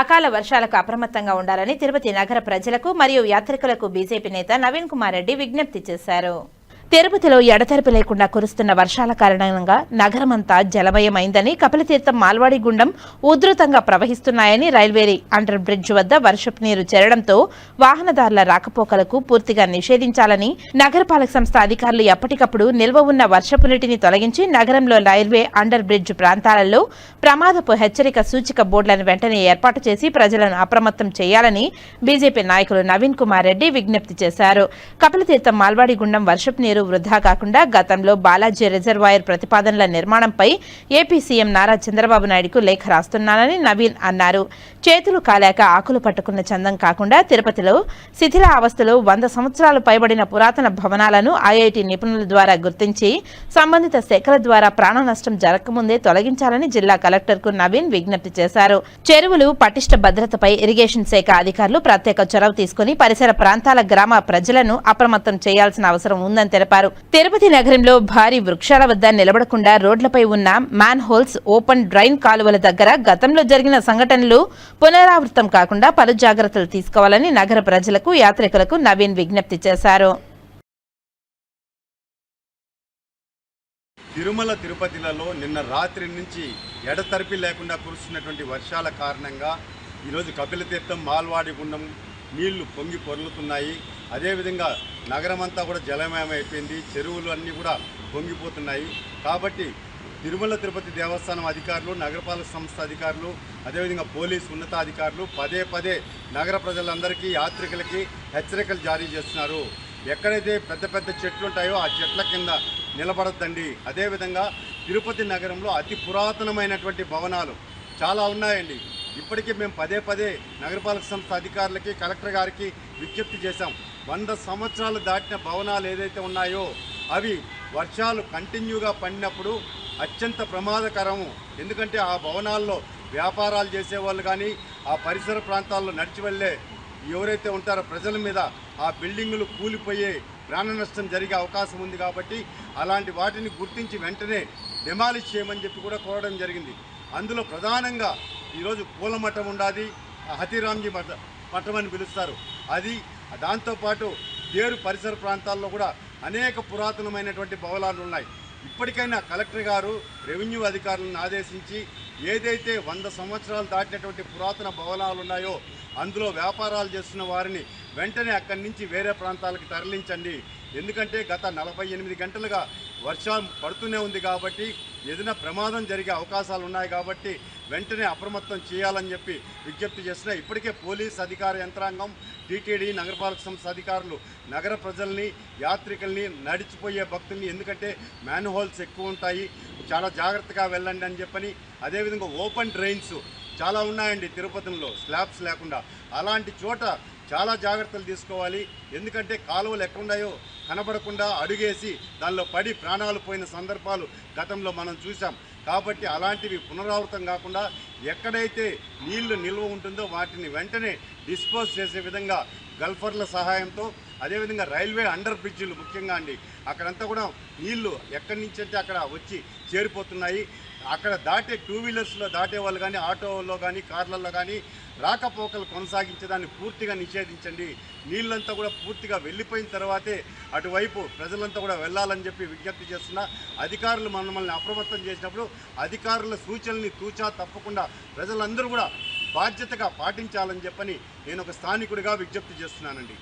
అకాల వర్షాలకు అప్రమత్తంగా ఉండాలని తిరుపతి నగర ప్రజలకు మరియు యాత్రికులకు బీజేపీ నేత నవీన్ కుమార్ రెడ్డి విజ్ఞప్తి చేశారు. తిరుపతిలో ఎడతెరపి లేకుండా కురుస్తున్న వర్షాల కారణంగా నగరమంతా జలమయమైందని కపిలతీర్థం మాల్వాడి గుండం ఉధృతంగా ప్రవహిస్తున్నాయని రైల్వే అండర్ బ్రిడ్జ్ వద్ద వర్షపు నీరు చేరడంతో వాహనదారుల రాకపోకలకు పూర్తిగా నిషేధించాలని నగరపాలక సంస్థ అధికారులు ఎప్పటికప్పుడు నిల్వ ఉన్న వర్షపు నీటిని తొలగించి నగరంలో రైల్వే అండర్ బ్రిడ్జ్ ప్రాంతాలలో ప్రమాదపు హెచ్చరిక సూచిక బోర్డులను వెంటనే ఏర్పాటు చేసి ప్రజలను అప్రమత్తం చేయాలని బీజేపీ నాయకులు నవీన్ కుమార్ రెడ్డి విజ్ఞప్తి చేశారు. కపిలతీర్థం మాల్వాడి గుండం వర్షపు నీరు వృధా కాకుండా గతంలో బాలాజీ రిజర్వాయర్ ప్రతిపాదనల నిర్మాణంపై ఏపీ సీఎం నారా చంద్రబాబు నాయుడుకు లేఖ రాస్తున్నానని నవీన్ అన్నారు. చేతులు కాలేక ఆకులు పట్టుకున్న చందం కాకుండా తిరుపతిలో శిథిల అవస్థలో వంద సంవత్సరాలు పైబడిన పురాతన భవనాలను ఐఐటి నిపుణుల ద్వారా గుర్తించి సంబంధిత శాఖల ద్వారా ప్రాణ నష్టం జరగకముందే తొలగించాలని జిల్లా కలెక్టర్కు నవీన్ విజ్ఞప్తి చేశారు. చెరువులు పటిష్ట భద్రతపై ఇరిగేషన్ శాఖ అధికారులు ప్రత్యేక చొరవ తీసుకుని పరిసర ప్రాంతాల గ్రామ ప్రజలను అప్రమత్తం చేయాల్సిన అవసరం ఉందని తెలిపారు. తిరుపతి నగరంలో భారీ వృక్షాల వద్ద నిలబడకుండా రోడ్లపై ఉన్న మ్యాన్ హోల్స్ ఓపెన్ డ్రైన్ కాలువల దగ్గర గతంలో జరిగిన సంఘటనలు పునరావృతం కాకుండా పలు జాగ్రత్తలు తీసుకోవాలని నగర ప్రజలకు యాత్రికులకు నవీన్ విజ్ఞప్తి చేశారు. తిరుమల తిరుపతిలలో నిన్న రాత్రి నుంచి ఎడతరిపి లేకుండా కురుస్తున్నటువంటి వర్షాల కారణంగా ఈరోజు కపిలతీర్థం మాల్వాడి గుండం నీళ్ళు పొంగి పొర్లుతున్నాయి. అదేవిధంగా నగరమంతా కూడా జలమయం అయిపోయింది చెరువులు అన్నీ కూడా పొంగిపోతున్నాయి. కాబట్టి తిరుమల తిరుపతి దేవస్థానం అధికారులు నగరపాలక సంస్థ అధికారులు అదేవిధంగా పోలీసు ఉన్నతాధికారులు పదే పదే నగర ప్రజలందరికీ యాత్రికులకి హెచ్చరికలు జారీ చేస్తున్నారు. ఎక్కడైతే పెద్ద పెద్ద చెట్లు ఉంటాయో ఆ చెట్ల కింద నిలబడద్దండి. అదేవిధంగా తిరుపతి నగరంలో అతి పురాతనమైనటువంటి భవనాలు చాలా ఉన్నాయండి. ఇప్పటికీ మేము పదే పదే నగరపాలక సంస్థ అధికారులకి కలెక్టర్ గారికి విజ్ఞప్తి చేశాం. వంద సంవత్సరాలు దాటిన భవనాలు ఏదైతే ఉన్నాయో అవి వర్షాలు కంటిన్యూగా పడినప్పుడు అత్యంత ప్రమాదకరము. ఎందుకంటే ఆ భవనాల్లో వ్యాపారాలు చేసేవాళ్ళు కానీ ఆ పరిసర ప్రాంతాల్లో నడిచి వెళ్ళే ఎవరైతే ఉంటారో ప్రజల మీద ఆ బిల్డింగులు కూలిపోయే ప్రాణ నష్టం జరిగే అవకాశం ఉంది కాబట్టి అలాంటి వాటిని గుర్తించి వెంటనే డెమాలిష్ చేయమని చెప్పి కూడా కోరడం జరిగింది. అందులో ప్రధానంగా ఈరోజు పూల మఠం ఉండాది హతిరామ్జీ మఠ మఠం అని పిలుస్తారు. అది దాంతోపాటు దేరు పరిసర ప్రాంతాల్లో కూడా అనేక పురాతనమైనటువంటి భవనాలు ఉన్నాయి. ఇప్పటికైనా కలెక్టర్ గారు రెవెన్యూ అధికారులను ఆదేశించి ఏదైతే వంద సంవత్సరాలు దాటినటువంటి పురాతన భవనాలు ఉన్నాయో అందులో వ్యాపారాలు చేస్తున్న వారిని వెంటనే అక్కడి నుంచి వేరే ప్రాంతాలకు తరలించండి. ఎందుకంటే గత నలభై ఎనిమిది గంటలుగా వర్షం పడుతూనే ఉంది కాబట్టి ఏదైనా ప్రమాదం జరిగే అవకాశాలు ఉన్నాయి కాబట్టి వెంటనే అప్రమత్తం చేయాలని చెప్పి విజ్ఞప్తి చేసిన ఇప్పటికే పోలీస్ అధికార యంత్రాంగం టీటీడీ నగరపాలక సంస్థ అధికారులు నగర ప్రజల్ని యాత్రికుల్ని నడిచిపోయే భక్తుల్ని ఎందుకంటే మ్యాన్హోల్స్ ఎక్కువ ఉంటాయి. చాలా జాగ్రత్తగా వెళ్ళండి అని చెప్పని అదేవిధంగా ఓపెన్ డ్రైన్స్ చాలా ఉన్నాయండి తిరుపతిలో. స్లాబ్స్ లేకుండా. అలాంటి చోట చాలా జాగ్రత్తలు తీసుకోవాలి. ఎందుకంటే కాలువలు ఎక్కడున్నాయో కనబడకుండా అడుగేసి దానిలో పడి ప్రాణాలు పోయిన సందర్భాలు గతంలో మనం చూసాం కాబట్టి అలాంటివి పునరావృతం కాకుండా ఎక్కడైతే నీళ్ళు నిల్వ ఉంటుందో వాటిని వెంటనే డిస్పోజ్ చేసే విధంగా గల్ఫర్ల సహాయంతో అదేవిధంగా రైల్వే అండర్ బ్రిడ్జిలు ముఖ్యంగా అండి. అక్కడంతా కూడా నీళ్ళు ఎక్కడి నుంచి అంటే అక్కడ వచ్చి చేరిపోతున్నాయి. అక్కడ దాటే టూ వీలర్స్లో దాటే వాళ్ళు కానీ ఆటోలో కానీ కార్లలో కానీ రాకపోకలు కొనసాగించేదాన్ని పూర్తిగా నిషేధించండి. నీళ్ళంతా కూడా పూర్తిగా వెళ్ళిపోయిన తర్వాతే అటువైపు ప్రజలంతా కూడా వెళ్ళాలని చెప్పి విజ్ఞప్తి చేస్తున్నా. అధికారులు మనల్ని అప్రమత్తం చేసినప్పుడు అధికారుల సూచనల్ని తూచా తప్పకుండా ప్రజలందరూ కూడా బాధ్యతగా పాటించాలని చెప్పని నేను ఒక స్థానికుడిగా విజ్ఞప్తి చేస్తున్నానండి.